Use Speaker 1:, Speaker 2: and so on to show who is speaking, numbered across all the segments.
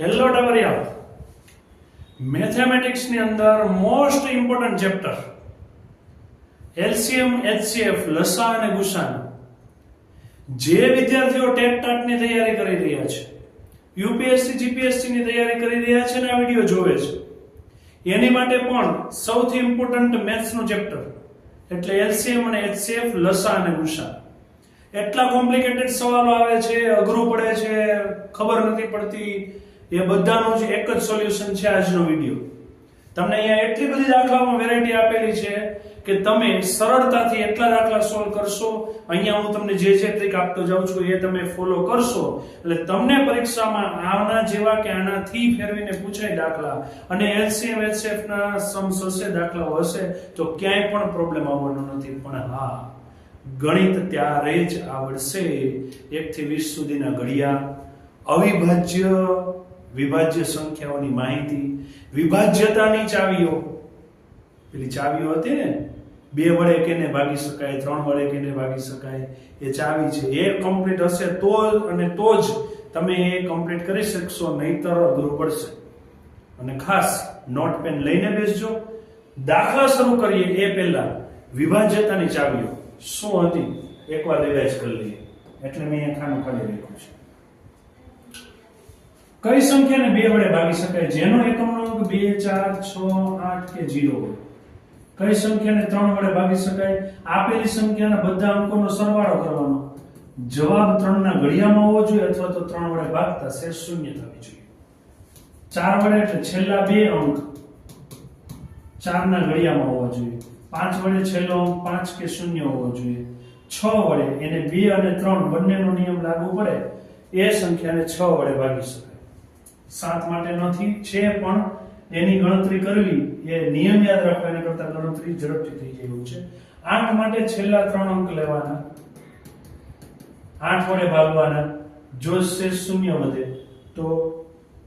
Speaker 1: Hello ડબરિયા મેથેમેટિક્સની અંદર most important chapter LCM HCF લસા અને ગુસાન. જે વિદ્યાર્થીઓ ટેટ ટાટની તૈયારી કરી રહ્યા છે, યુપીએસસી જીપીએસસી ની તૈયારી કરી રહ્યા છે ને આ વીડિયો જોવે છે. એની માટે પણ સૌથી ઇમ્પોર્ટન્ટ મેથ્સનું ચેપ્ટર એટલે એલસીએમ અને એચસીએફ લસા અને ગુસા એટલા કોમ્પ્લિકેટેડ સવાલો આવે છે, અઘરું પડે છે, ખબર નથી પડતી. એ બધાનું જ એક જ સોલ્યુશન છે આજનો વીડિયો તમને અહીંયા એટલી બધી દાખલામાં વેરાયટી આપેલી છે કે તમે સરળતાથી એટલા દાખલા સોલ્વ કરશો, અહીંયા હું તમને જે જે ટ્રીક આપતો જાઉં છું એ તમે ફોલો કરશો. એટલે તમને પરીક્ષામાં આના જેવા કે આનાથી ફેરવીને પૂછાય દાખલા અને એલસીએમ એચએફ ના સમ્સ હશે, દાખલાઓ હશે, તો ક્યાંય પણ પ્રોબ્લેમ આવવાનો નથી. પણ હા, ગણિત ત્યારે જ આવડશે. એક થી વીસ સુધીના ઘડિયા. અવિભાજ્ય વિભાજ્ય સંખ્યાઓની માહિતી, વિભાજ્યતાની ચાવીઓ. પેલી ચાવીઓ હતી ને, બે વડે કેને ભાગી શકાય, ત્રણ વડે કેને ભાગી શકાય, એ ચાવી છે. એ કમ્પ્લીટ હશે તો અને તો જ તમે એ કમ્પ્લીટ કરી શકશો, નહીતર અઘરું પડશે. અને ખાસ નોટ પેન લઈને બેસજો. દાખલા શરૂ કરીએ એ પહેલા. વિભાજ્યતાની ચાવીઓ. શું હતી? એકવાર રિવાઇઝ કરી લઈએ. એટલે મેં અહીંયા ખાનું ખાલી રાખ્યું છે. કઈ સંખ્યાને બે વડે ભાગી શકાય? જેનો એકમનો અંક બે, ચાર, છ, આઠ કે જીરો હોય? કઈ સંખ્યાને ત્રણ વડે ભાગી શકાય? આપેલી સંખ્યાના બધા અંકોનો સરવાળો કરવાનો. જવાબ ત્રણના ઘડિયામાં હોવો જોઈએ અથવા તો ત્રણ વડે ભાગતા શેષ શૂન્ય થવી જોઈએ. ચાર વડે એટલે છેલ્લા બે અંક ચારના ઘડિયામાં હોવા જોઈએ. પાંચ વડે છેલ્લો અંક પાંચ કે શૂન્ય હોવો જોઈએ. છ વડે એને બે અને ત્રણ બંનેનો નિયમ લાગુ પડે. એ સંખ્યાને છ વડે ભાગી શકાય. સાત માટે નથી, છે પણ એની ગણતરી કરવી, એ નિયમ યાદ રાખવા એના કરતા ગણતરી ઝડપથી થઈ જાય છે. આઠ માટે છેલ્લા ત્રણ અંક લેવાના. આઠ વડે ભાગવાના. જો શેષ શૂન્ય વધે, તો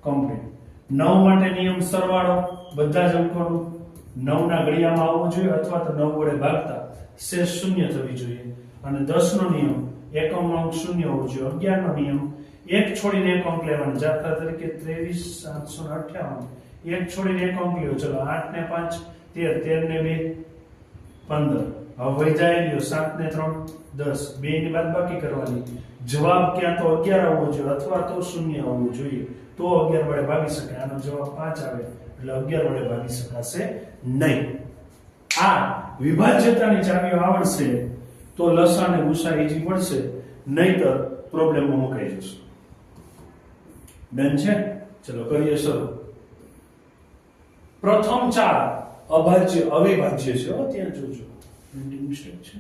Speaker 1: કમ્પ્લીટ નવ માટે નિયમ સરવાળો, બધા જ અંકોનું નવના ઘડિયામાં આવવું જોઈએ અથવા તો નવ વડે ભાગતા શેષ શૂન્ય થવી જોઈએ. અને દસ નો નિયમ એકમ અંક શૂન્ય હોવો જોઈએ. અગિયાર નો નિયમ એક છોડીને એક અંક લેવાનો. દાખલા તરીકે ત્રેવીસ સાતસો અઠ્યાવન એક છોડીને એક અંક લ્યો. ચલો, આઠ ને પાંચ, તેર. તેર ને બે, પંદર. હવે વૈધાય લ્યો. સાત ને ત્રણ, દસ. બે ની બાદ બાકી કરવાની. જવાબ ક્યાં તો અગિયાર આવવો જોઈએ અથવા તો શૂન્ય આવવું જોઈએ. તો અગિયાર વડે ભાગી શકાય. આનો જવાબ પાંચ આવે. એટલે અગિયાર વડે ભાગી શકાશે નહીં. આ વિભાજ્યતાની ચાવીઓ આવડશે તો લસા અને ગુસા ઈજી પડશે નહીતર પ્રોબ્લેમમાં મુકાઈ જશે. ડન છે? ચલો કરીએ શરૂ. પ્રથમ ચાર અભાજ્ય, અવિભાજ્ય છે. ત્યાં જોજો. છે.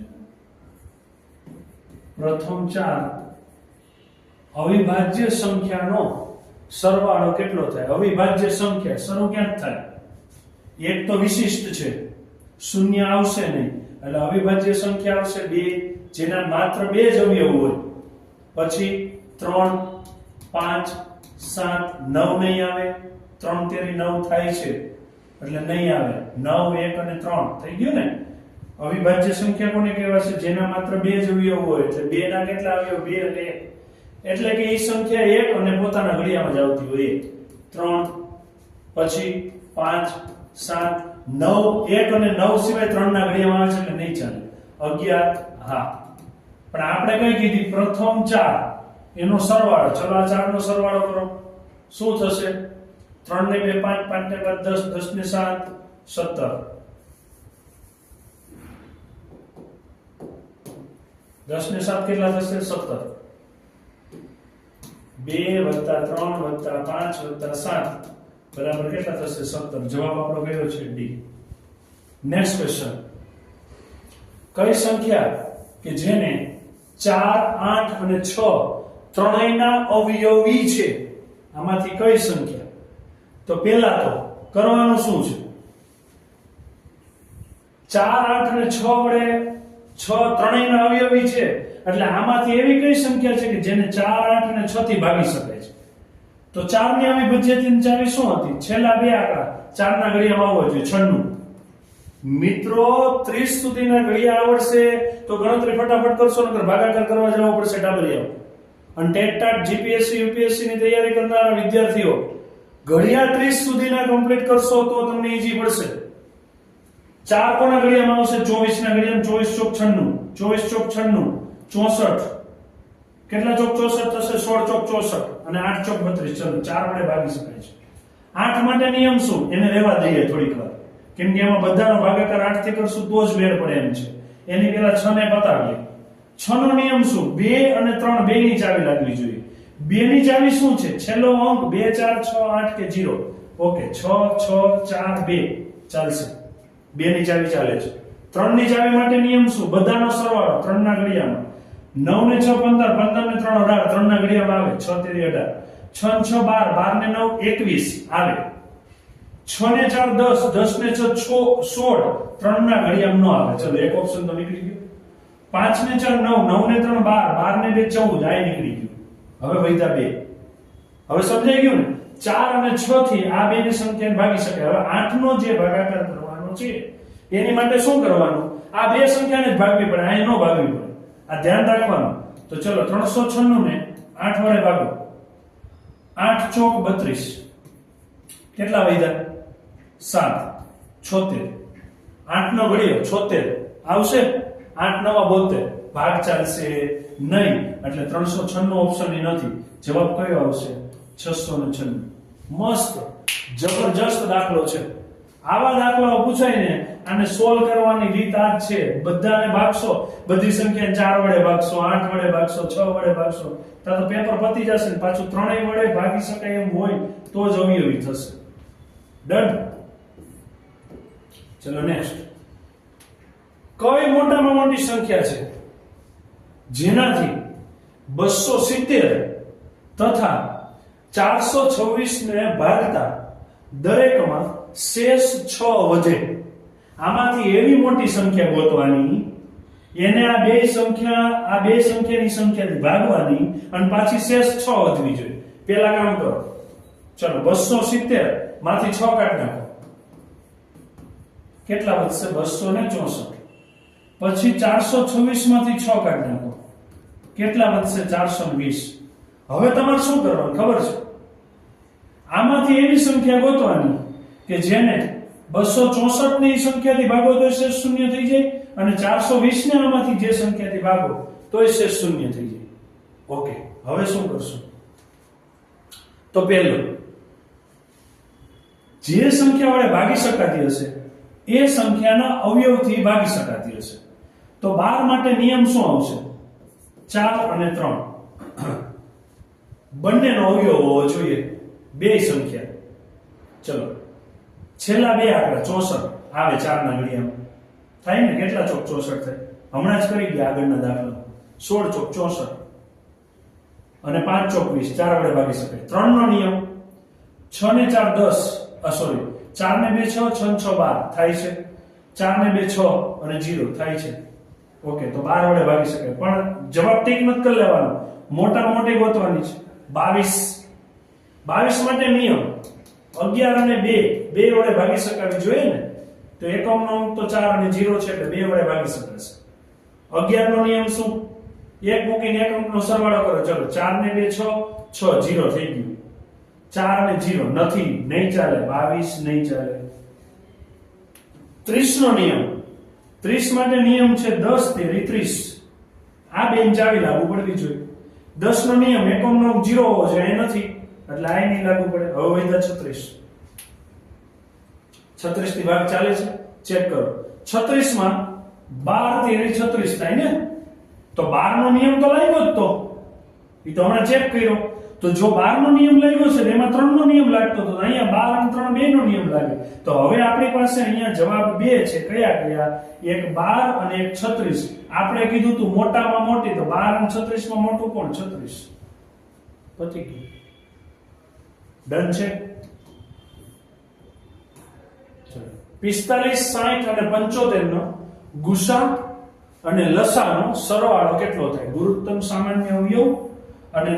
Speaker 1: પ્રથમ ચાર અવિભાજ્ય સંખ્યાનો સરવાળો કેટલો થાય? અવિભાજ્ય સંખ્યા શરૂ ક્યાંક થાય? એક તો વિશિષ્ટ છે. શૂન્ય આવશે નહીં. એટલે અવિભાજ્ય સંખ્યા આવશે બે. જેના માત્ર બે જ અવયવ હોય. પછી ત્રણ, પાંચ સાત, નવ નહીં આવે? ત્રણ તેરી નવ થાય છે. એટલે નહીં આવે. નવ, એક અને ત્રણ. થઈ ગયું ને? અવિભાજ્ય સંખ્યા કોને કહેવાશે? જેના માત્ર બે જ અવયવ હોય. એટલે બે ના કેટલા અવયવ? બે અને એક. એટલે કે એ સંખ્યા એક અને પોતાના ઘડિયામાં જ આવતી હોય. ત્રણ, પછી પાંચ, સાત, નવ, એક અને નવ સિવાય ત્રણ ના ઘડિયામાં આવે છે એટલે નહીં ચાલે. અગિયાર, હા. પણ આપણે કઈ કીધી? પ્રથમ ચાર. એનો સરવાળો ચલો આ ચાર નો સરવાળો કરો. શું થશે? ત્રણ ને બે, પાંચ પાંચ ને પાંચ દસ દસ ને સાત, સત્તર. દસ ને સાત કેટલા થશે? સત્તર. બે વત્તા ત્રણ વત્તા પાંચ વત્તા સાત. બરાબર કેટલા થશે? સત્તર. જવાબ આપણો કયો છે? ડી. નેક્સ્ટ ક્વેશ્ચન કઈ સંખ્યા કે જેને ચાર, આઠ અને છ ત્રણેયના અવયવી છે. આમાંથી કઈ સંખ્યા? તો પહેલા તો કરવાનું શું છે? ચાર, આઠ અને છ વડે છ ત્રણેયના અવયવી છે. એટલે આમાંથી એવી કઈ સંખ્યા છે કે જેને ચાર, આઠ અને છ થી ભાગી શકાય છે? તો ચારની આવી ભજ્યતી ચાવી શું હતી? છેલ્લા બે આંકડા. ચાર ના ઘડિયામાં આવવો જોઈએ. છન્નું. મિત્રો, ત્રીસ સુધીના ઘડિયા આવડશે. તો ગણતરી ફટાફટ કરશો, નકર ભાગાકાર કરવા જવું પડશે ડાબરિયાઓ અને ટેટ ટાટ જીપીએસસી યુપીએસસી ની તૈયારી કરનારા વિદ્યાર્થીઓ, ઘડિયાળ ત્રીસ સુધીના કમ્પ્લીટ કરશો તો તમને ઈઝી પડશે. ચાર કોના ઘડિયામાં આવશે? ચોવીસ ના ઘડિયામાં ચોવીસ ચોક છન્નું, ચોવીસ ચોક છન્નું, ચોસઠ. કેટલા ચોક ચોસઠ થશે? સોળ ચોક ચોસઠ અને આઠ ચોક બત્રીસ. ચલો, ચાર વડે ભાગી શકાય છે. આઠ માટે નિયમ શું? એને રહેવા દઈએ થોડીક વાર. કેમ કે એમાં બધાનો ભાગાકાર આઠથી કરશું તો જ મેળ પડે એમ છે. એની પેલા છ ને બતાવીએ છ નો નિયમ શું? બે અને ત્રણ બે ની ચાવી લાગવી જોઈએ. બે ની ચાવી શું છે? છેલ્લો અંક બે, ચાર, છ, આઠ કે જીરો ઓકે, છ છ, ચાર, બે. ચાલશે. બે ની ચાવી ચાલે છે. ત્રણની ચાવી માટે નિયમ શું? બધાનો સરવાળો ત્રણ ના ઘડિયામાં નવ ને છ પંદર પંદર ને ત્રણ અઢાર ત્રણ ના ઘડિયામાં આવે. છ, તેરી અઢાર. છ છ બાર બાર ને નવ, એકવીસ. આવે. છ ને ચાર, દસ દસ ને છ, સોળ. ત્રણ ના ઘડિયામાં ન આવે. ચલો, એક ઓપ્શન તો નીકળી ગયો. પાંચ ને ચાર, નવ નવ ને ત્રણ, બાર બાર ને બે, ચૌદ આ નીકળી ગયું. હવે વૈધા બે. હવે સમજાઈ ગયું ને? ચાર અને છ થી આ બે ની સંખ્યાને ભાગી શકાય. હવે આઠ નો જે ભાગાકાર કરવાનો છે, એની માટે શું કરવાનું? આ બે સંખ્યાને જ ભાગવી પડે અહીં ન ભાગવી પડે. આ ધ્યાન રાખવાનું. તો ચલો, ત્રણસો છન્નું ને આઠ વડે ભાગો. આઠ ચોક બત્રીસ. કેટલા વૈધા? સાત. છોતેર. આઠ નો ઘડિયો, છોતેર. આવશે? આઠ નવા બોતેર. ભાગ ચાલશે નહીં. એટલે ત્રણસો છન્નું ઓપ્શન નથી. જવાબ કયો આવશે? છસો ને છન્નું. મસ્ત. જબરજસ્ત દાખલો છે. આવા દાખલાઓ પૂછાય ને આને સોલ્વ કરવાની રીત આ જ છે. બધાને ભાગશો. બધી સંખ્યા ચાર વડે ભાગશો, આઠ વડે ભાગશો, છ વડે ભાગશો. તો પેપર પતી જશે ને પાછું ત્રણેય વડે ભાગી શકાય એમ હોય તો જ અવયવી થશે. ડન ચલો નેક્સ્ટ કઈ મોટામાં મોટી સંખ્યા છે? જેનાથી બસો સિત્તેર તથા ચારસો છવ્વીસ ને ભાગતા દરેકમાં શેષ છ વધે. આમાંથી એવી મોટી સંખ્યા ગોતવાની, એને આ બે સંખ્યા, આ બે સંખ્યાની સંખ્યાથી ભાગવાની અને પાછી શેષ છ વધવી જોઈએ. પેલા કામ કરો. ચલો બસો સિત્તેરમાંથી છ કાઢ નાખો. કેટલા વધશે? બસો ને ચોસઠ. પછી ચારસો છવ્વીસમાંથી છ કાઢી નાખો. કેટલા વધશે? ચારસો વીસ. હવે તમારે શું કરવાનું? ખબર છે? આમાંથી એવી સંખ્યા ગોતવાની કે જેને બસો ચોસઠની સંખ્યાથી ભાગો તો શેષ શૂન્ય થઈ જાય અને ચારસો વીસ ને આમાંથી જે સંખ્યાથી ભાગો તો એ શેષ શૂન્ય થઈ જાય. ઓકે, હવે શું કરશું? તો પહેલું, જે સંખ્યા વડે ભાગી શકાતી હશે, એ સંખ્યાના અવયવથી ભાગી શકાતી હશે. તો બાર માટે નિયમ શું આવશે? ચાર અને ત્રણ. બંનેનો અવયવ હોવો જોઈએ. બે સંખ્યા. ચલો. છેલ્લા બે આંકડા, ચોસઠ. આવે ચારના ઘડિયામાં થાય ને? કેટલા ચોક ચોસઠ થાય? હમણાં જ કરી ગયા આગળના દાખલા. સોળ ચોક ચોસઠ. અને પાંચ ચોક વીસ. ચાર વડે ભાગી શકાય. ત્રણ નો નિયમ. છ ને ચાર દસ. સોરી ચાર ને બે છ છ છ બાર. થાય છે. ચાર ને બે છ અને જીરો. થાય છે. ઓકે, તો બાર વડે ભાગી શકાય પણ જવાબ ટીક નથી કરી લેવાનો. મોટા મોટી ગોતવાની છે. બાવીસ. બાવીસ માટે નિયમ. અગિયાર અને બે. બે વડે ભાગી શકાવી જોઈએ ને? તો એકમ નો અંક તો ચાર અને 0 છે એટલે બે વડે ભાગી શકાશે અગિયાર નો નિયમ શું? એક મૂકીને એક અંકનો સરવાળો કરો. ચલો, ચાર ને બે છ છ, જીરો થઈ ગયું. ચાર અને જીરો નથી. નહીં ચાલે. બાવીસ નહીં ચાલે. ત્રીસ નો નિયમ. ત્રીસ માટે નિયમ છે દસ, તેરી ત્રીસ. આ બેન ચાવી લાગુ પડવી જોઈએ. દસ નો નિયમ એકમ નો જીરો હોવો જોઈએ નથી. એટલે આ નહીં લાગુ પડે. હવે વૈધા છત્રીસ. છત્રીસથી ભાગ ચાલે છે. ચેક કરો. છત્રીસમાં બાર, તેરી, છત્રીસ થાય ને? તો બાર નો નિયમ તો લાગ્યો જ તો. એ તો હમણાં ચેક કર્યો. તો જો 12 નો નિયમ લાગ્યો છે એમાં 3 નો નિયમ લાગતો હતો, અહીંયા બાર અને ત્રણ બે નો નિયમ લાગે. તો હવે આપણી પાસે અહીંયા જવાબ બે છે, કયા કયા? એક બાર અને એક છત્રીસ. આપણે કીધું તું મોટામાં મોટી, તો બાર અને છત્રીસમાં મોટું કોણ? છત્રીસ. પતી ગયું. ડન છે? પિસ્તાલીસ, સાઠ અને પંચોતેર નો ગુસા અને લસાનો સરવાળો કેટલો થાય? ગુરુત્તમ સામાન્ય અવયવ અને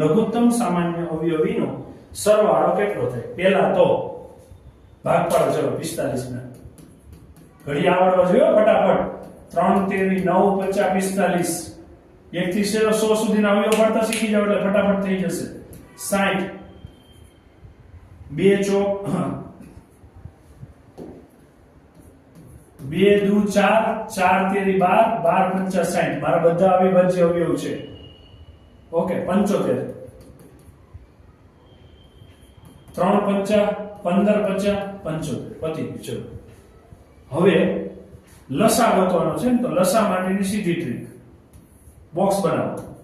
Speaker 1: લઘુત્તમ સામાન્ય અવયવીનો સરવાળો કેટલો થાય? પેલા તો ભાગ પાડો ચલો પિસ્તાલીસ ને ઘડી આવડવા જોયો ફટાફટ. ત્રણ તેરી નવ પચાસ પિસ્તાલીસ. એક થી સો સુધીના અવયવ પડતા શીખી જાવ એટલે ફટાફટ થઈ જશે. સાઠ બે ચોક બે દુ ચાર ચાર તેરી બાર બાર પંચા સાઠ મારા બધા અવિભાજ્ય અવયવ છે. ઓકે, પંચોતેર. ત્રણ પંચા, પંદર પંચા, પંચોતેર. પતી, ચલો. હવે લસા ગોતવાનો છે તો લસા માટેની સીધી ટ્રીક બોક્સ બનાવો.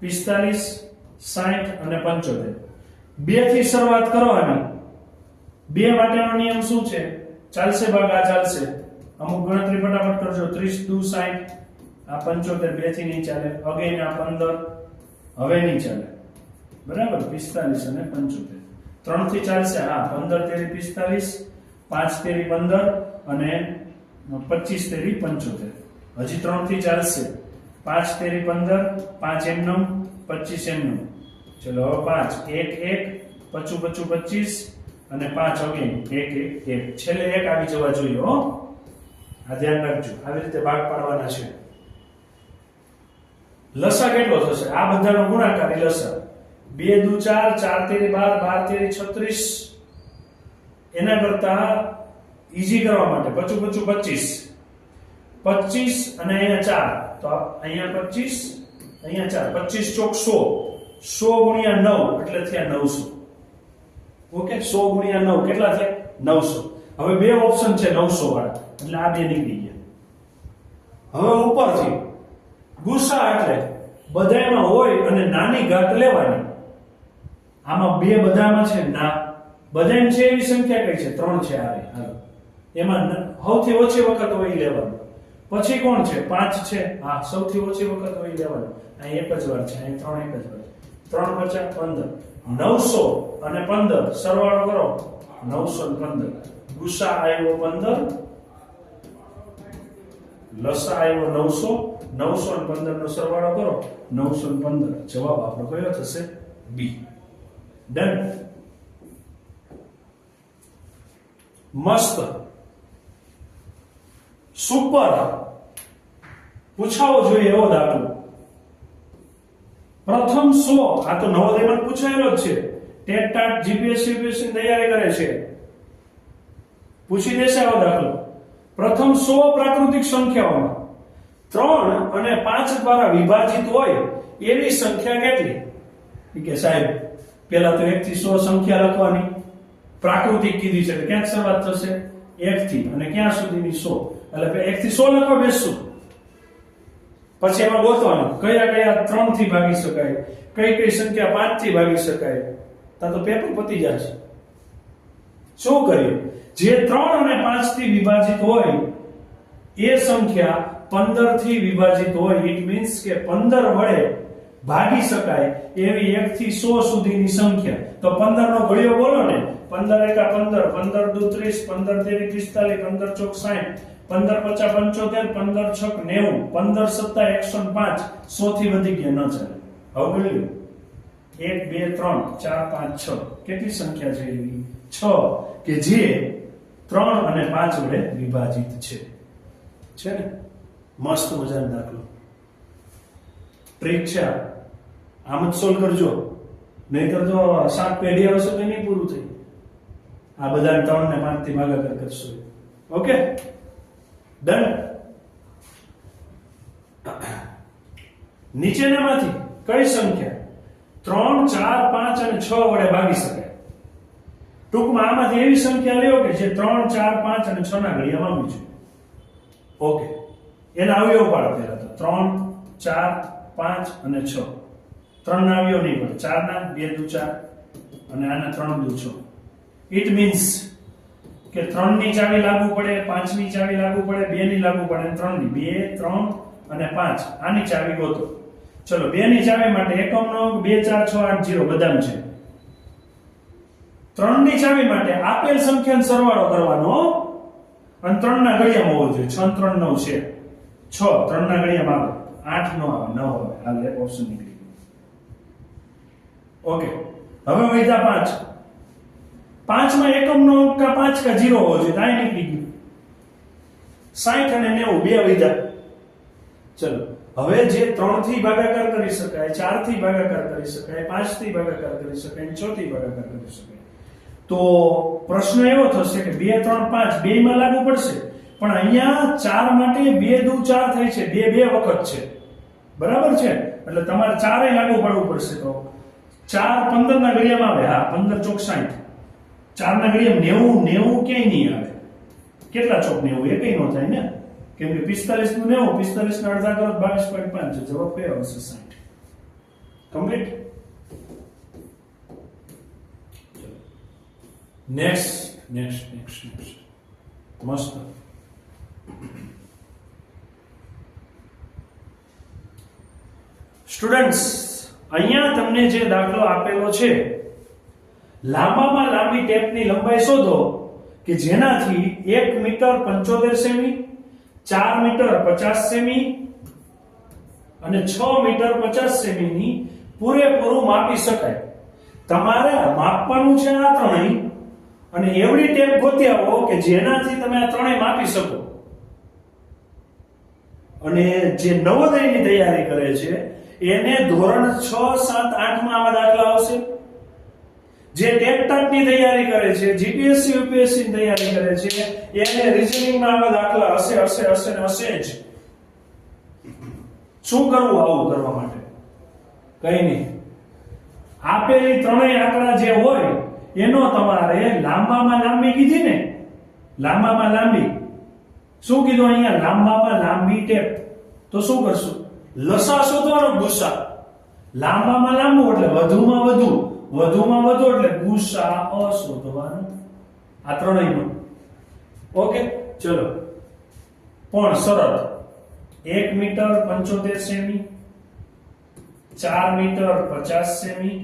Speaker 1: પિસ્તાલીસ સાઠ અને પંચોતેર. બેથી શરૂઆત કરવાની. બે માટેનો નિયમ શું છે? ચાલશે ભાગ, આ ચાલશે. અમુક ગણતરી ફટાફટ કરજો. ત્રીસ, દુ સાઠ આ પંચોતેર બેથી નહીં ચાલે અગેન આ પંદર હવે નહીં ચાલે. બરાબર? પિસ્તાલીસ અને પંચોતેર. ત્રણથી ચાલશે? હા, પંદર તેરી પિસ્તાલીસ, પાંચ તેરી પંદર અને પચીસ તેરી પંચોતેર. હજી ત્રણથી ચાલશે. પાંચ તેરી પંદર, પાંચ એમ નવ પચીસ એમ નવ ચલો, હવે પાંચ. એક એક, પચું પચું, પચીસ અને પાંચ અગેન એક એક એક. છેલ્લે એક આવી જવા જોઈએ, હો. આ ધ્યાન રાખજો. આવી રીતે ભાગ પાડવાના છે. લસા કેટલો થશે? આ બધાનો ગુણાકાર એ લસા. બે દુ ચાર ચાર તેરી બાર બાર તેરી છત્રીસ. એના કરતા ઈઝી કરવા માટે પચું પચું પચીસ. પચીસ અને અહીંયા ચાર. તો અહીંયા પચીસ, અહીંયા ચાર. પચીસ ચોક સો. સો ગુણ્યા નવ, એટલે થયા નવસો. ઓકે? સો ગુણ્યા નવ. કેટલા છે નવસો. હવે બે ઓપ્શન છે નવસો વાળા. એટલે આ બે નીકળી ગયા. હવે ઉપરથી ગુસ્સા એટલે બધામાં હોય અને નાની ઘાત લેવાની. આમાં બે બધામાં છે ના બધામાં છે એવી સંખ્યા કઈ છે? ત્રણ છે આ. એમાં સૌથી ઓછી વખત હોય લેવાનું. પછી કોણ છે? પાંચ છે. હા, સૌથી ઓછી વખત હોય લેવાનું. અહીં એક જ વાર છે, અહીં ત્રણ એક જ વાર ત્રણ પચાસ પંદર. નવસો અને પંદર. સરવાળો કરો. નવસો પંદર. ગુસ્સા આવ્યો પંદર. લસા આવ્યો નવસો. નવસો પંદર નો સરવાળો કરો. નવસો પંદર. જવાબ આપણો કયો થશે? બી ડન મસ્ત. સુપર પૂછાવો જોઈએ એવો દાખલો. પ્રથમ સો. આ તો નવોદયમાં પૂછાયેલો જ છે. ટેટ ટાટ જીપીએસસી યુપીએસસી તૈયારી કરે છે. પૂછી દેશે આવો દાખલો. પ્રથમ સો પ્રાકૃતિક સંખ્યાઓમાં. ત્રણ અને પાંચ દ્વારા વિભાજિત હોય એવી સંખ્યા કેટલી? કે સાહેબ પેલા તો એક થી સો સંખ્યા લખવાની. પ્રાકૃતિક કીધી છે ક્યાંક શરૂઆત થશે? એક થી અને ક્યાં સુધીની સો? એટલે એક થી સો લખવા બેસશું. પછી એમાં ગોતવાનું, કયા કયા ત્રણથી ભાગી શકાય? કઈ કઈ સંખ્યા પાંચથી ભાગી શકાય? તા તો પેપર પતી જશે. શું કર્યું જે ત્રણ અને પાંચથી વિભાજિત હોય, એ સંખ્યા પંદરથી વિભાજિત હોય ઇટ મીન્સ કે પંદર વડે ભાગી શકાય એવી એક થી સો સુધીની સંખ્યા. તો પંદર નો ઘડિયો બોલો ને. પંદર એકા પંદર પંદર દુ ત્રીસ પંદર તેવી પિસ્તાલીસ, પંદર ચોક સાઠ, પંદર પચાસ પંચોતેર, પંદર છક નેવું, પંદર સત્તા એકસો પાંચ, સો થી વધી ગયા ન ચાલે હવે બોલ્યું એક, બે, ત્રણ, ચાર, પાંચ, છ. કેટલી સંખ્યા છે એવી? છ. કે જે ત્રણ અને પાંચ વડે વિભાજિત છે. છે ને? મસ્ત મજાનો દાખલો ટ્રીક આમ જ સોલ્વ કરજો. નહીતર તો સાત પેઢી આવશે તો નહીં પૂરું થઈ. આ બધા ત્રણ ને પાંચથી ભાગાકાર કરશો. ઓકે? ડન નીચેનામાંથી કઈ સંખ્યા? ત્રણ, ચાર, પાંચ અને છ વડે ભાગી શકાય. ટૂંકમાં આમાંથી એવી સંખ્યા લ્યો કે જે ત્રણ, ચાર, પાંચ અને છ ના ઘડિયામાં આવી છે. ઓકે. એના અવયવ પાડો પહેલા તો ત્રણ, ચાર, પાંચ અને છ. ત્રણ ના અવયવ નહીં પડે ચાર ના બે દુ ચાર અને આના ત્રણ દુ છ. ઇટ મીન્સ કે ત્રણની ચાવી લાગુ પડે પાંચની ચાવી લાગુ પડે બે ની લાગુ પડે ત્રણની બે, ત્રણ અને પાંચ. આની ચાવી ગોતો. ચલો બે ની ચાવી માટે એકમ નો બે, ચાર, છ, આઠ, જીરો બદામ છે. ત્રણની ચાવી માટે આપેલ સંખ્યાનો સરવાળો કરવાનો અને ત્રણ ના ઘડિયામાં હોવો જોઈએ. છ ત્રણ નવ છે. છ, ત્રણ ના ઘડિયામાં આવે આઠ નો આવે, નવ આવે. હાલ એક ઓપ્શન નીકળી ઓકે હવે વધ્યા પાંચ. પાંચમાં એકમ નો અંક કા પાંચ કા જીરો હોવો જોઈએ? ત્યાં નીકળી ગયું. સાઠ અને નેવું, બે વધ્યા ચલો. હવે જે ત્રણથી ભાગાકાર કરી શકાય, ચારથી ભાગાકાર કરી શકાય, પાંચથી ભાગાકાર કરી શકાય, છ થી ભાગાકાર કરી શકાય. તો પ્રશ્ન એવો થશે કે બે, ત્રણ, પાંચ બે માં લાગુ પડશે? પણ અહીંયા ચાર માટે બે દુ ચાર થાય છે. બે બે વખત છે. બરાબર છે? એટલે તમારે ચારે લાગુ પડવું પડશે તો. ચાર પંદર ના ઘડિયામાં આવે. હા, પંદર ચોક સાઠ ચાર ના ઘડિયામાં નેવું નેવું ક્યાંય નહીં આવે. કેટલા ચોક નેવું? એ કઈ ન થાય ને. કેમ કે પિસ્તાલીસનું નેવું પિસ્તાલીસ ના અડધા કરો બાવીસ પોઈન્ટ પાંચ. જવાબ કયો? આવશે સાઠ complete? Next next next next મસ્ત. સ્ટુડન્ટ્સ અહીંયા તમને જે દાખલો આપેલો છે, લાંબામાં લાંબી ટેપની લંબાઈ શોધો કે જેનાથી એક મીટર પંચોતેર સેમી, ચાર મીટર પચાસ સેમી અને છ મીટર પચાસ સેમીની પૂરેપૂરું માપી શકાય. તમારે માપવાનું છે આ ત્રણેય અને એવડી ટેપ ગોતી આવો કે જેનાથી તમે આ ત્રણેય માપી શકો. અને જે નવોદયની તૈયારી કરે છે, એને ધોરણ છ, સાત, આઠમાં આવા દાખલા આવશે. જે ટેટટાટની તૈયારી કરે છે, જીપીએસસી યુપીએસસી તૈયારી કરે છે, એને રિઝનિંગમાં આવા દાખલા હશે હશે હશે ને હશે જ. શું કરવું આવું કરવા માટે? કઈ નહીં. આપેલી ત્રણેય આંકડા જે હોય, એનો તમારે લાંબામાં લાંબી કીધી ને? લાંબામાં લાંબી. શું કીધું અહીંયા? લાંબામાં લાંબી ટેપ તો શું કરશું? લસા શોધવાનો ગુસ્સા. લાંબામાં લાંબુ એટલે વધુમાં વધુ. વધુમાં વધુ એટલે ગુસ્સા અ શોધવાનું આ ત્રણેયમાં ઓકે, ચલો. પણ સરળ. એક મીટર પંચોતેર સેમી, ચાર મીટર પચાસ સેમી,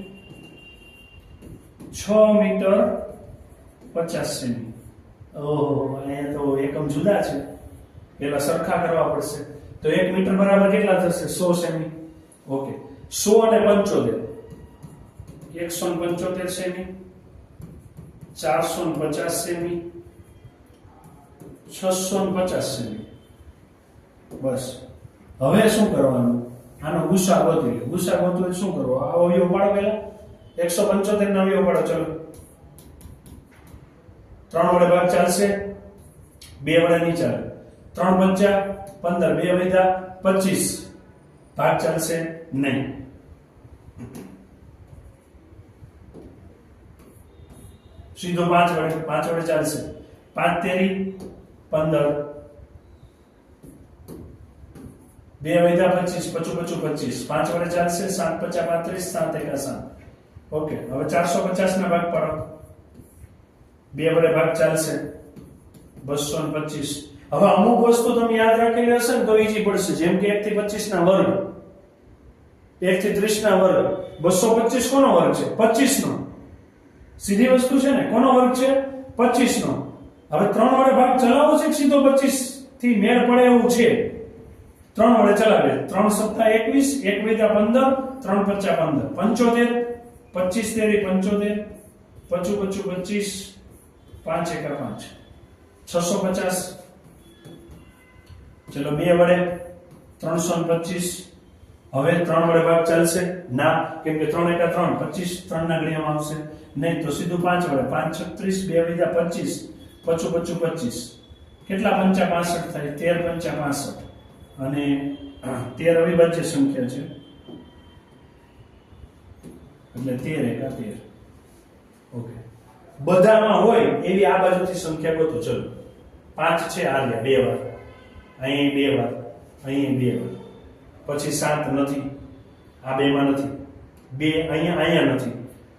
Speaker 1: છ મીટર પચાસ સેમી. ઓહો, અહીંયા તો એકમ જુદા છે. પેલા સરખા કરવા પડશે. તો એક મીટર બરાબર કેટલા થશે? સો સેમી. ઓકે સો અને પંચોતેર. એકસો ને પંચોતેર સેમી. ચારસો ને પચાસ સેમી. છસો ને પચાસ સેમી. બસ. હવે શું કરવાનું? આનો ગુસ્સા ગોતી લો. ગુસ્સા ગોતવું શું કરવો આ અવયવ પાડો એકસો પંચોતેર ના અવયવ પાડો. ચલો. ત્રણ વડે ભાગ ચાલશે. બે વડે નહીં ચાલે ત્રણ પંચા, પંદર, બે વૈધા પચીસ. ભાગ ચાલશે નહીં. સીધો પાંચ વડે પાંચ વડે ચાલશે. પાંચ તેરી, પંદર. બે વૈધા પચીસ, પચું પચું, પચીસ. પાંચ વડે ચાલશે, સાત પચા પાંત્રીસ, સાત એકા સાત. ઓકે, હવે ચારસો પચાસ ના ભાગ પાડો. બે વડે ભાગ ચાલશે, બસો ને પચીસ. હવે અમુક વસ્તુ તમે યાદ રાખેલી હશે ને, તો ઈજી પડશે. જેમ કે એક થી પચીસ ના વર્ગ, એક થી ત્રીસ ના વર્ગ, બસો પચીસ કોનો વર્ગ છે? પચીસ નો. સીધી વસ્તુ છે ને, કોનો વર્ગ છે? પચીસ નો. હવે ત્રણ વડે ભાગ ચલાવવો છે સીધો પચીસથી મેળ પડે એવું છે? ત્રણ વડે ચલાવે ત્રણ સપ્તાહ એકવીસ, એક વેદા પંદર, ત્રણ પચા પંદર. પંચોતેર, પચીસ તેરી પંચોતેર, પચું પચું પચીસ, પાંચ એકા પાંચ. છસો પચાસ ચલો બે વડે ત્રણસો પચીસ. હવે ત્રણ વડે ભાગ ચાલશે. ના, કેમ કે ત્રણ એકા ત્રણ, પચીસ ત્રણ ના ઘડિયામાં આવશે. નહીં તો સીધું પાંચ વડે. પાંચ છત્રીસ, બે વિધા પચીસ. પચું પચું પચીસ. કેટલા પંચા પાસઠ થાય? તેર પંચા પાસઠ. અને તેર અવિભાજ્ય સંખ્યા છે. એટલે તેર એકા તેર. ઓકે. બધામાં હોય એવી આ બાજુથી સંખ્યા ગોતો. ચલો. પાંચ છે આ બે વાર. અહીં બે વાર અહીં બે વાર પછી સાત નથી, આ બેમાં નથી, બે અહીંયા અહીંયા નથી.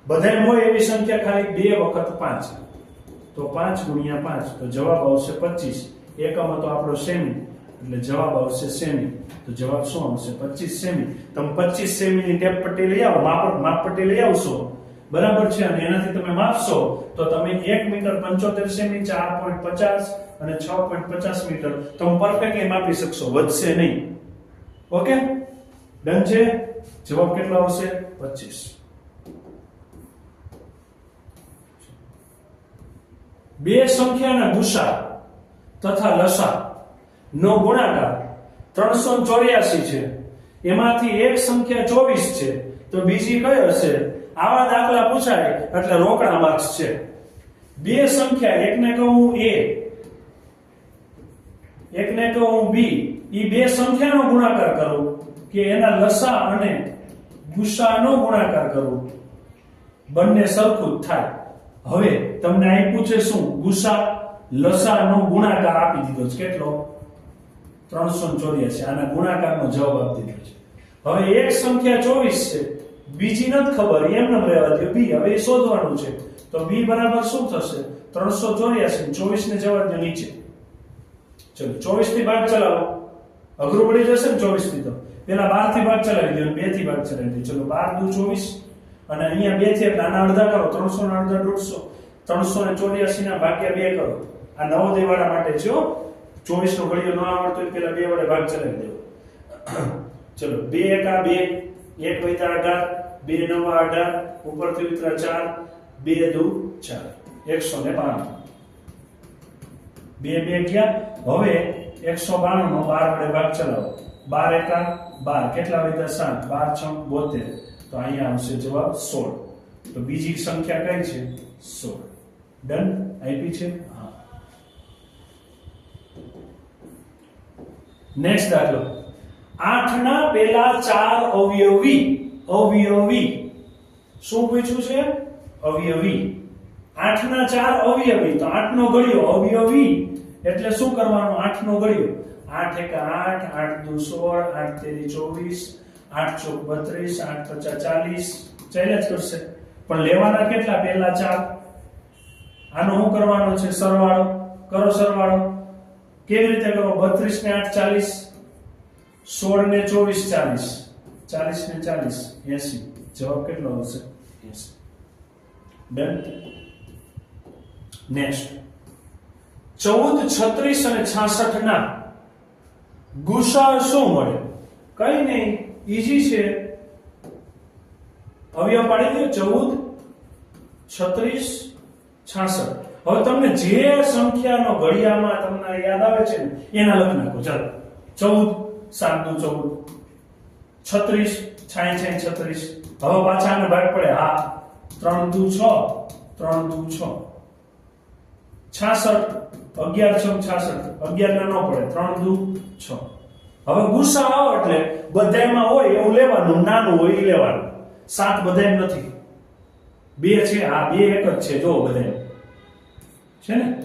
Speaker 1: બધા હોય એવી સંખ્યા ખાલી બે વખત પાંચ. તો પાંચ ગુણ્યા પાંચ, તો જવાબ આવશે પચીસ. એકમ હતો આપણો સેમી, એટલે જવાબ આવશે સેમી. તો જવાબ શું આવશે? પચીસ સેમી. તમે પચીસ સેમીની ટેપ પટ્ટી લઈ આવો, માપ માપ પટ્ટી લઈ આવશો. બરાબર છે? અને એનાથી તમે માપશો, તો તમે એક મીટર પંચોતેર સેમી, ચાર પોઈન્ટ પચાસ અને છ પોઈન્ટ પચાસ મીટર. તમે પરફેક્ટલી માપી શકશો. વધશે નહીં. ઓકે ડન છે? જવાબ કેટલો આવશે? પચીસ. બે સંખ્યાના ગુસા તથા લસા નો ગુણાકાર ત્રણસો ચોર્યાસી છે. એમાંથી એક સંખ્યા ચોવીસ છે. તો બીજી કઈ હશે? આવા દાખલા પૂછાય એટલે રોકડા માર્ક્સ છે. બે સંખ્યા, એકને કહું એ. એકને કહું બી એ બે સંખ્યાનો ગુણાકાર કરું કે એના લસા અને ગુસાનો ગુણાકાર કરું. બંને સરખું થાય. હવે તમને આપ્યું છે શું? ગુસા, લસાનો ગુણાકાર આપી દીધો છે. કેટલો? ત્રણસો ચોર્યાસી. આના ગુણાકારનો જવાબ આપી દીધો છે. હવે એક સંખ્યા ચોવીસ છે. બીજી નથી ખબર. એમને રહેવા દે બી, હવે એ શોધવાનું છે. તો બી બરાબર શું થશે? ત્રણસો ચોર્યાસી. ચોવીસ ને જવા દે નીચે. ચલો ચોવીસથી ભાગ ચલાવો. અઘરું પડી જશે ને ચોવીસથી તો. પેલા બારથી ભાગ ચલાવી દો બેથી ભાગ ચલાવી દો. ચલો, બાર દુ ચોવીસ અને અહીંયા બેથી આના અડધા કરો. ત્રણસો ના અડધા દોઢસો. ત્રણસો ને ચોર્યાસી ના ભાગ્યા બે કરો. આ નવો દેવાડા માટે છે ચોવીસ નો ઘડિયો ન આવડતો પેલા બે વડે ભાગ ચલાવી દેવો. ચલો, બે એકા બે. એક વૈતા અઢાર બે નવા અઢાર ઉપરથી ઉતરા ચાર, બે દુ ચાર. એકસો ને બાણું. બે બે ગયા હવે એકસો બાણું નો બાર વડે ભાગ ચલાવો. બાર એકા બાર. કેટલા વધ્યા સાત. બાર, છ, બોતેર. તો અહીંયા આવશે જવાબ સોળ. તો બીજી સંખ્યા કઈ છે? સોળ. ડન? આપી છે? હા. નેક્સ્ટ દાખલો. આઠના પેલા ચાર અવયવી અવયવી. શું પૂછ્યું છે? અવયવી. આઠના ચાર અવયવી. તો આઠનો ગળ્યો અવયવી. એટલે શું કરવાનું? આઠ નો ગળ્યો. આઠ એક આઠ આઠ દુ સોળ, આઠ તેરી ચોવીસ, આઠ ચોક બત્રીસ, આઠ પચાસ ચાલીસ. ચાલ્યા જ કરશે. પણ લેવાના કેટલા? પહેલા ચાર. આનો શું કરવાનો છે? સરવાળો. કરો સરવાળો. કેવી રીતે કરો? બત્રીસ ને આઠ ચાલીસ. સોળ ને ચોવીસ ચાલીસ. ચાલીસ ને ચાલીસ. એસી. જવાબ કેટલો આવશે? એસી. ડન નેક્સ્ટ ચૌદ, છત્રીસ અને છાસઠ ના ગુસા શું મળે? કઈ નહીં ઈજી છે. અવયવ પાડી દો, ચૌદ, છત્રીસ, છાસઠ. હવે તમને જે સંખ્યાનો ઘડિયામાં તમને યાદ આવે છે ને, એના લખી નાખો. ચાલો, ચૌદ, સાત, દુ, ચૌદ, છત્રીસ છાઈ છાઈ છત્રીસ. હવે પાછા આને ભાગ પડે. હા, ત્રણ, દુ, છ, ત્રણ, દુ, છ. છાસઠ અગિયાર છ છાસઠ. અગિયાર ના ન પડે, ત્રણ દુ છ. હવે ગુસ્સા આવો એટલે બધાયમાં હોય એવું લેવાનું, નાનું હોય એ લેવાનું. સાત બધાય નથી. બે છે, આ બે એક જ છે, જો બધાય છે ને?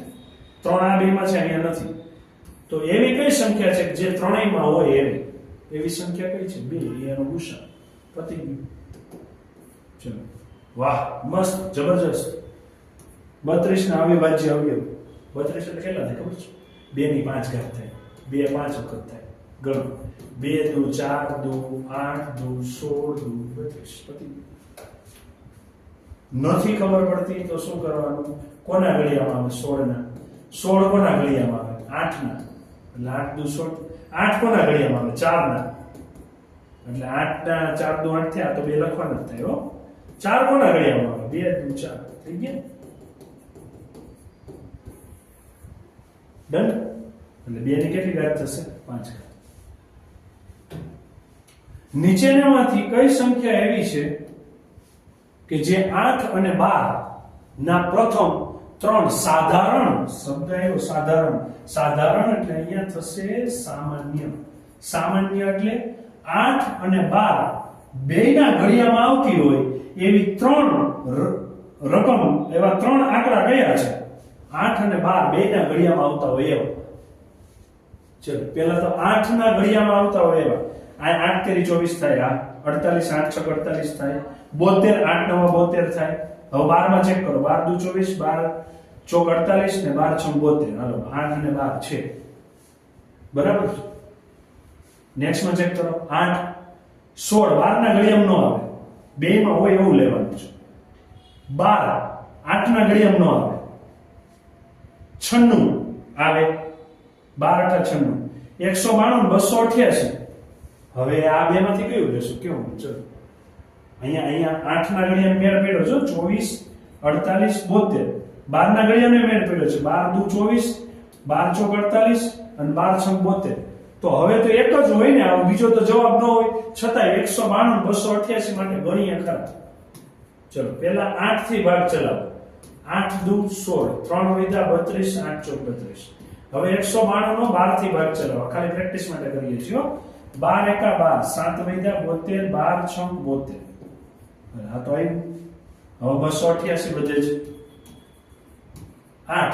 Speaker 1: ત્રણ આ બેમાં છે, અહીંયા નથી. તો એવી કઈ સંખ્યા છે જે ત્રણેયમાં હોય એવી એવી સંખ્યા કઈ છે? બે એનો ગુસ્સા. પતિ ચલો. વાહ, મસ્ત, જબરજસ્ત. બત્રીસ ના અવિભાજ્ય અવયવ. બત્રીસ એટલે કેટલા થાય ખબર છે? બે ની પાંચ ઘાત થાય. બે પાંચ વખત થાય. ગણો. બે, દુ, ચાર, દુ, આઠ, દુ, સોળ, દુ, બત્રીસ. પતિ. નથી ખબર પડતી તો શું કરવાનું? કોના ગળિયામાં આવે? સોળ ના સોળ કોના ગળિયામાં આવે? આઠ ના એટલે આઠ દુ સોળ. આઠ કોના ગળિયામાં આવે? ચાર ના એટલે આઠ ના ચાર દુ આઠ થયા તો બે લખવાના જ થાય, હો. ચાર કોના ગળિયામાં આવે? બે, દુ, ચાર. થઈ ગયા? ડન એટલે બે ની કેટલી ઘાત થશે? પાંચ ઘાત. નીચેનામાંથી કઈ સંખ્યા એવી છે કે જે આઠ અને બાર ના પ્રથમ ત્રણ સાધારણ શબ્દ આવ્યો, સાધારણ. સાધારણ એટલે અહીંયા થશે સામાન્ય. સામાન્ય એટલે આઠ અને બાર બેના ઘડિયામાં આવતી હોય એવી ત્રણ રકમ, એવા ત્રણ આંકડા કયા છે. આઠ અને બાર બેયના ઘડિયામાં આવતા હોય એવા. ચલો પેલા તો આઠ ના ઘડિયામાં આવતા હોય એવા. આ આઠ તેરી ચોવીસ થાય, આ અડતાલીસ, આઠ છ અડતાલીસ થાય. બોતેર, આઠ નવા બોતેર થાય. હવે બારમાં ચેક કરો. બાર દુ ચોવીસ, બાર ચોક અડતાલીસ ને બાર છ બોતેર. હાલો, આઠ અને બાર છે. બરાબર? નેક્સ્ટમાં ચેક કરો. આઠ, સોળ. બાર ના ઘડિયામાં નો આવે. બે માં હોય એવું લેવાનું છે. બાર આઠ ના ન નો આવે. છન્નું. આવે? બાર અઠા છન્નું. એકસો બાણું બસો અઠ્યાસી. હવે આ બે માંથી કયું લેશું? કેવું? ચલો. અહીંયા અહીંયા આઠ ના ઘડિયા મેળ પડ્યો છો ચોવીસ, અડતાલીસ, બોતેર. બાર ના ઘડિયા મેળ પડ્યો છે. બાર દુ ચોવીસ, બાર ચોક અડતાલીસ અને બાર છ બોતેર. તો હવે તો એક જ હોય ને, આવો બીજો તો જવાબ ન હોય. છતાંય એકસો બાણું બસો અઠ્યાસી માટે ગણીએ ખરા. ચલો પેલા આઠથી ભાગ ચલાવો. આઠ દુ સોળ, ત્રણ વૈધા બત્રીસ, આઠ ચોક બત્રીસ. હવે એકસો બાણું નો બારથી ભાગ ચલાવો. ખાલી પ્રેક્ટિસ માટે કરીએ છીએ બાર એકા બાર, સાત વૈધા બોતેર, બાર છ બોતેર. હા તો આવ્યું હવે બસો અઠ્યાસી બધે છે. આઠ.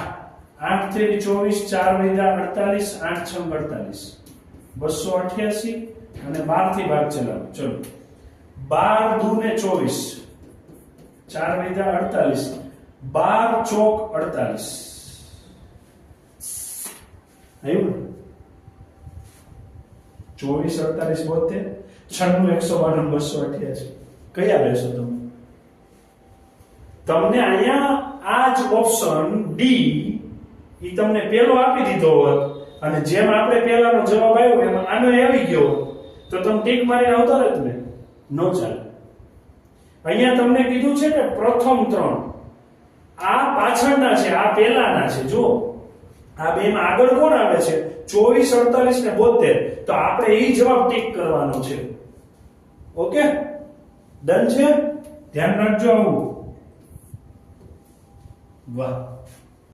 Speaker 1: આઠ તેરી ચોવીસ, ચાર વૈધા અડતાલીસ, આઠ છ અડતાલીસ. બસો અઠ્યાસી અને બારથી ભાગ ચલાવો. ચલો. બાર દુ ને ચોવીસ. ચાર વૈધા અડતાલીસ. બાર ચોક અડતાલીસ. આવ્યું ને? ચોવીસ, અડતાલીસ, બોતેર. છન્નું, એકસો બાણું બસો અઠ્યાસી. કયા લેશો તમે? તમને અહીંયા આ જ ઓપ્શન ડી એ તમને પેલો આપી દીધો હોત. અને જેમ આપણે પેલાનો જવાબ આવ્યો એમાં આનો આવી ગયો તો તમે ટીક મારીને આવતા રહેત ને? ન ચાલે. અહીંયા તમને કીધું છે કે પ્રથમ ત્રણ. આ પાછળના છે, આ પહેલાના છે જો આ બે માં આગળ કોણ આવે છે? ચોવીસ, અડતાલીસ ને બોતેર તો આપણે એ જવાબ ટીક કરવાનો છે. ઓકે? ડન છે? ધ્યાન રાખજો આવું. વાહ.